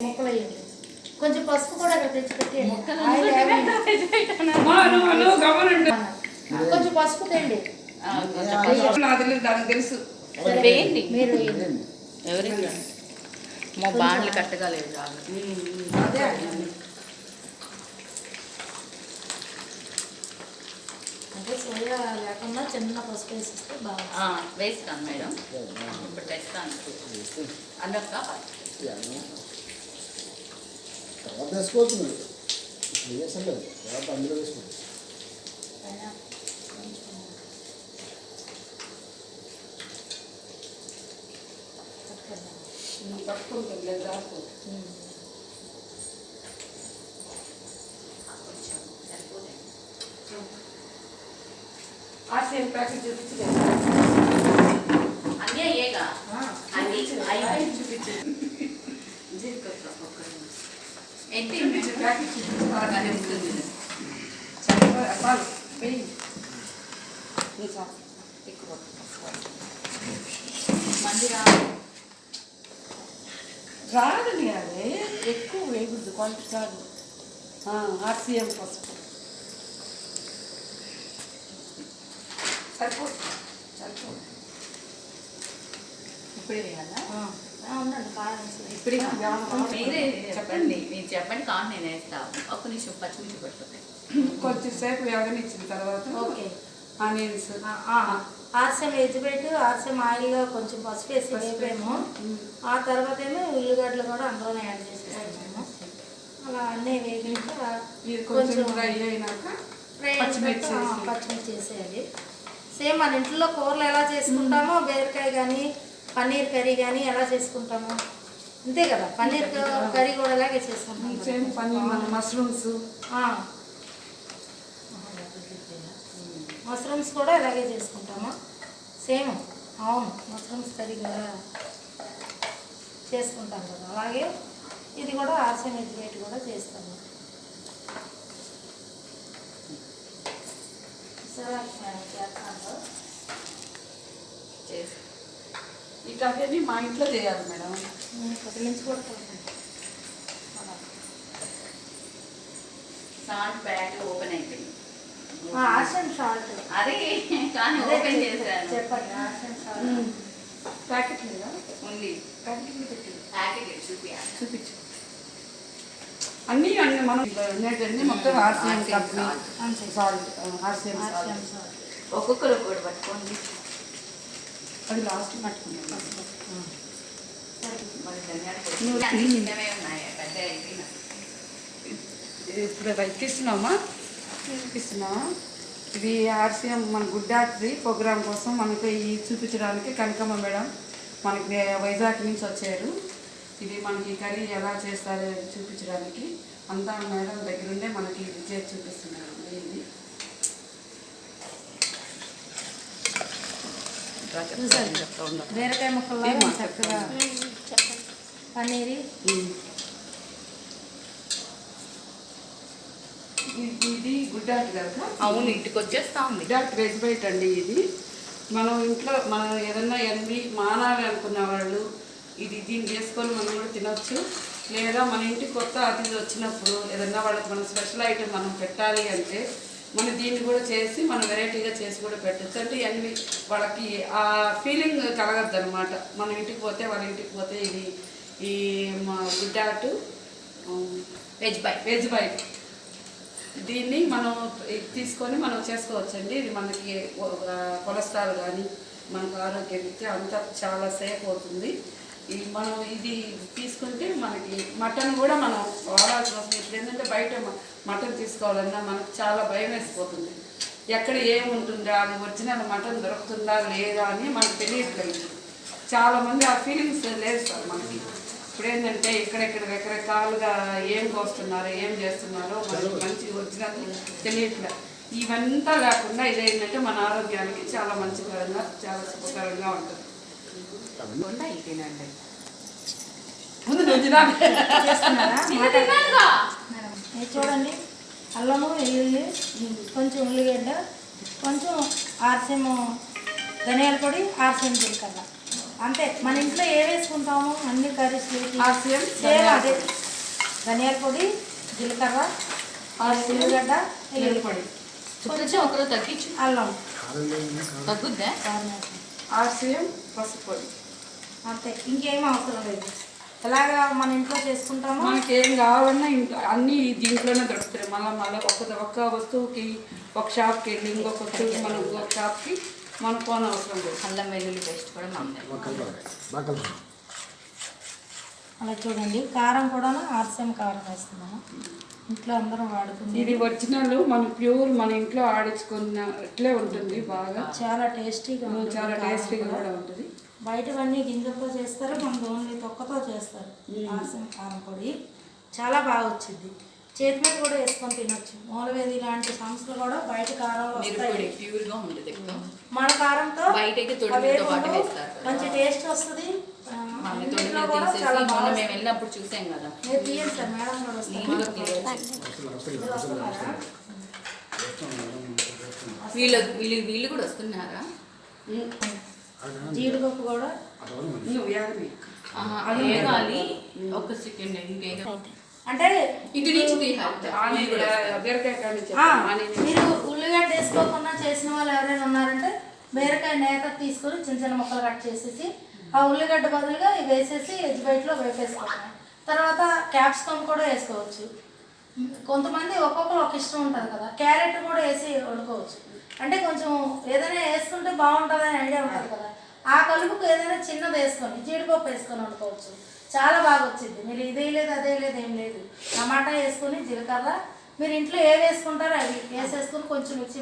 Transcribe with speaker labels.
Speaker 1: ముక్కలు వేయండి కొంచెం పసుపు కూడా అక్కడ తెచ్చి పెట్టేయండి కొంచెం పసుపు తెండి
Speaker 2: తెలుసు.
Speaker 3: వేయండి.
Speaker 1: మీరు
Speaker 3: మా బాండ్లు కట్టగా లేదు
Speaker 1: అంటే సోయా లేకుండా చిన్న పసుపు వేసిస్తే
Speaker 3: ఆ, వేస్తాను మేడం. ఇప్పుడు తెస్తాను. అదొక్క
Speaker 4: తర్వాత వేసుకోవచ్చు మీరు ఇప్పుడు వేసలేదు తర్వాత అందులో వేసుకోవచ్చు
Speaker 1: అయినా కొంచెం చక్కగా.
Speaker 2: పట్టుకుంటుంది దాపు
Speaker 1: ఉమ్.
Speaker 3: కొంచెం సరిపోతుంది
Speaker 2: ఆ సేమ్ ప్యాకెట్ చూపించలేదు
Speaker 3: అన్నీ అయ్యేగా
Speaker 1: ఆ,
Speaker 3: అన్నీ
Speaker 2: ఆయన
Speaker 3: అయ్యి
Speaker 2: చూపించలేదు
Speaker 3: జీడిపప్పు ఒక్క
Speaker 2: బాగా ఎక్కువ
Speaker 3: మంది
Speaker 2: రాదు అదే ఎక్కువ వేయకూడదు క్వాలిటీ చాలు ఆర్సీఎం పసుపు సరిపోతుంది. సరిపోతుంది.
Speaker 3: ఇప్పుడే వేయాలా? చెప్పండి మీరు చెప్పండి. కాదు నేను వేస్తా. ఒక్క నిమిషం పచ్చిమిర్చి పెట్టుకోండి
Speaker 2: కొంచెం సేపు వేగనిచ్చిన తర్వాత
Speaker 1: ఓకే.
Speaker 2: ఆనియన్స్.
Speaker 1: ఆర్సెం ఎజ్జిపెట్టి ఆర్సెం ఆయిల్లో కొంచెం పసుపు వేసి వేపాము. ఆ తర్వాత ఏమో ఉల్లిగడ్డలు కూడా అందులోనే యాడ్ చేసేసాము అలా అన్నీ వేగినాక
Speaker 2: కొంచెం ఫ్రై అయినాక
Speaker 1: ఫ్రై
Speaker 2: పచ్చిమిర్చి.
Speaker 1: పచ్చిమిర్చి వేసేయాలి. సేమ్ మన ఇంట్లో కూరలు ఎలా చేసుకుంటామో బీరకాయ కానీ పన్నీర్ కర్రీ కానీ ఎలా చేసుకుంటాము? అంతే కదా పన్నీర్ కర్రీ కూడా అలాగే చేసుకుంటాం
Speaker 2: సేమ్ పన్నీర్ మన మష్రూమ్స్.
Speaker 1: ఆ. మష్రూమ్స్ కూడా ఇలాగే చేసుకుంటాము? సేమ్ అవును మష్రూమ్స్ కర్రీ కూడా చేసుకుంటాం కదా. అలాగే ఇది కూడా ఆర్సెం ఎగ్జిబిట్ కూడా చేస్తాము. సరే మేడం చేస్తాను.
Speaker 3: చేసి
Speaker 2: ఇటన్నీ మా ఇంట్లో చేయాలి మేడం.
Speaker 1: కదిలించుకుంటాను
Speaker 3: సాల్ట్ ప్యాక్ ఓపెన్ అయిపోయింది
Speaker 1: ఆర్సెం సాల్ట్
Speaker 3: అదే కానీ ఓపెన్ చేశాను.
Speaker 1: చెప్పండి ఆర్సెం సాల్ట్
Speaker 2: ప్యాకెట్ లేదా
Speaker 3: ఉంది?
Speaker 2: ప్యాకెట్
Speaker 3: చూపించాలి
Speaker 2: చూపించు. అన్నీ అన్నీ మనం ఉన్నట్టన్నీ మొత్తం RCM company salt RCM
Speaker 1: RCM
Speaker 2: salt
Speaker 3: ఒక్కొక్కరు ఒక్కటి పట్టుకోండి. ఉన్నాయి పెద్ద అయిపోయినా
Speaker 2: ఇప్పుడు ఎక్కిస్తున్నామా ఎక్కిస్తున్నామా ఇది ఆర్సీఎం మన గుడ్ డాక్టరీ ప్రోగ్రామ్ కోసం మనకు ఈ చూపించడానికి కనకమ్మ మేడం మనకి వైజాగ్ నుంచి వచ్చారు. ఇది మనకి కర్రీ ఎలా చేస్తారో చూపించడానికి అంతా మేడం దగ్గరుండే మనకి ఇది చేసి చూపిస్తున్నారు. ఇది
Speaker 1: బీరకాయ ముక్కల్లో
Speaker 2: ఏమ్మా?
Speaker 1: చక్కగా పన్నీరు.
Speaker 2: ఇది- గుడ్ కదా?
Speaker 3: అవును ఇంటికి వచ్చేస్తా ఉంది
Speaker 2: వెజ్ బైట్ అండి ఇది. మనం ఇంట్లో మనం ఏదన్నా ఎన్ని మానాలి అనుకున్న వాళ్ళు ఇది దీన్ని చేసుకొని మనం కూడా తినొచ్చు. లేదా మన ఇంటికి కొత్త అతిథి వచ్చినప్పుడు ఏదన్నా వాళ్ళకి మన స్పెషల్ ఐటెం మనం పెట్టాలి అంటే మనం దీన్ని కూడా చేసి మనం వెరైటీగా చేసి కూడా పెట్టచ్చు. అంటే ఇవన్నీ వాళ్ళకి ఆ ఫీలింగ్ కలగద్దు అనమాట మన ఇంటికి పోతే వాళ్ళ ఇంటికి పోతే ఇది ఈ గుడ్డాటు
Speaker 3: వెజ్ బై
Speaker 2: వెజ్ బైట్ దీన్ని మనం తీసుకొని మనం చేసుకోవచ్చండి. ఇది మనకి కొలెస్ట్రాల్ కానీ మనకు ఆరోగ్యం అంతా చాలా సేఫ్ అవుతుంది. మనం ఇది తీసుకుంటే మనకి మటన్ కూడా మనం వాడాల్సిన అవసరం. ఇప్పుడు ఏంటంటే బయట మటన్ తీసుకోవాలన్నా మనకు చాలా భయం వేసిపోతుంది. ఎక్కడ ఏముంటుందా? అది ఒరిజినల్ మటన్ దొరుకుతుందా? లేదా అని మనకు తెలియట్లేదు. చాలామంది ఆ ఫీలింగ్స్ లేదు సార్ మనకి. ఇప్పుడు ఏంటంటే ఇక్కడెక్కడ రకరకాలుగా ఏం కోస్తున్నారో ఏం చేస్తున్నారో మనకి మంచి ఒరిజినల్ తెలియట్లేదు ఇవంతా లేకుండా ఇదేంటంటే మన ఆరోగ్యానికి చాలా మంచికరంగా చాలా సుఖకరంగా ఉంటుంది. ముందు
Speaker 1: చూడండి. అల్లము వెల్లుల్లి కొంచెం ఉల్లిగడ్డ కొంచెం ఆర్సెము ధనియాల పొడి ఆర్సెం జీలకర్ర. అంతే. మన ఇంట్లో ఏ వేసుకుంటాము? అన్ని కర్రీస్
Speaker 2: ఆర్సిఎం
Speaker 1: సేమ్ అదే. ధనియాల పొడి జీలకర్ర ఉల్లిగడ్డ ఎల్లుల్లి పొడి.
Speaker 3: కొంచెం ఒకరు తగ్గించు.
Speaker 1: అల్లం.
Speaker 3: తగ్గుద్దా.
Speaker 2: ఆర్సిఎం పసుపు పొడి
Speaker 1: అంతే. ఇంకేం అవసరం లేదు. ఎలాగా మన ఇంట్లో చేసుకుంటామో?
Speaker 2: మనకి ఏం కావాలన్నా ఇంట్లో అన్నీ దీంట్లోనే దొరుకుతాయి. మళ్ళీ మళ్ళీ ఒక ఒక్క వస్తువుకి ఒక షాప్కి వెళ్ళి ఇంకొక వస్తువుకి మనం ఇంకొక షాప్కి మనం పోన అవసరం లేదు.
Speaker 3: అల్లం వెల్లుల్లి పేస్ట్ కూడా
Speaker 4: బాగా
Speaker 1: అలా చూడండి. కారం కూడా ఆర్సెం కారం వేస్తున్నాము? ఇంట్లో అందరం వాడుకుంది
Speaker 2: ఇది ఒరిజినల్ మనం ప్యూర్ మన ఇంట్లో ఆడించుకున్న ఇట్లే ఉంటుంది బాగా.
Speaker 1: చాలా టేస్టీగా ఉంటుంది
Speaker 2: చాలా టేస్టీగా
Speaker 1: కూడా.
Speaker 2: ఉంటుంది.
Speaker 1: బయటవన్నీ గింజలతో చేస్తారు మనకు ఓన్లీ తొక్కతో చేస్తారు ఆర్సెం కారం పొడి. చాలా బాగా వచ్చింది. చేతి మీద కూడా వేసుకొని తినొచ్చు. మూలవేది ఇలాంటి సంస్థలు కూడా బయట కారంలో వస్తాయి. మన కారంతో. మంచి టేస్ట్ వస్తుంది.
Speaker 3: మొన్న మేము వెళ్ళినప్పుడు చూసాం కదా? వీళ్ళు వీళ్ళు వీళ్ళు కూడా వస్తున్నారా?
Speaker 1: జీడిపప్పు కూడా.
Speaker 3: వేగాలి ఒక సెకండ్ ఇంకేదో
Speaker 1: అంటే
Speaker 3: ఇటు నుంచి
Speaker 1: మీరు ఉల్లిగడ్డ వేసుకోకుండా చేసిన వాళ్ళు ఎవరైనా ఉన్నారంటే బీరకాయ నేత తీసుకొని చిన్న చిన్న ముక్కలు కట్ చేసేసి ఆ ఉల్లిగడ్డ బదులుగా ఇవి వేసేసి ఎజ్ బయటలో వేపేసుకోవటం తర్వాత క్యాప్సికమ్ కూడా వేసుకోవచ్చు. కొంతమంది ఒక్కొక్కరు ఒక ఇష్టం ఉంటుంది కదా క్యారెట్ కూడా వేసి వండుకోవచ్చు. అంటే కొంచెం ఏదైనా వేసుకుంటే బాగుంటుందని ఐడియా ఉంటుంది కదా. ఆ కలుపుకు ఏదైనా చిన్నది వేసుకొని జీడిపప్పు వేసుకొని వండుకోవచ్చు. చాలా బాగా వచ్చింది. మీరు ఇదే లేదు అదే లేదు ఏం లేదు. టమాటా వేసుకొని జీలకర్ర. మీరు ఇంట్లో ఏ వేసుకుంటారో అవి వేసేసుకొని కొంచెం మిక్సీ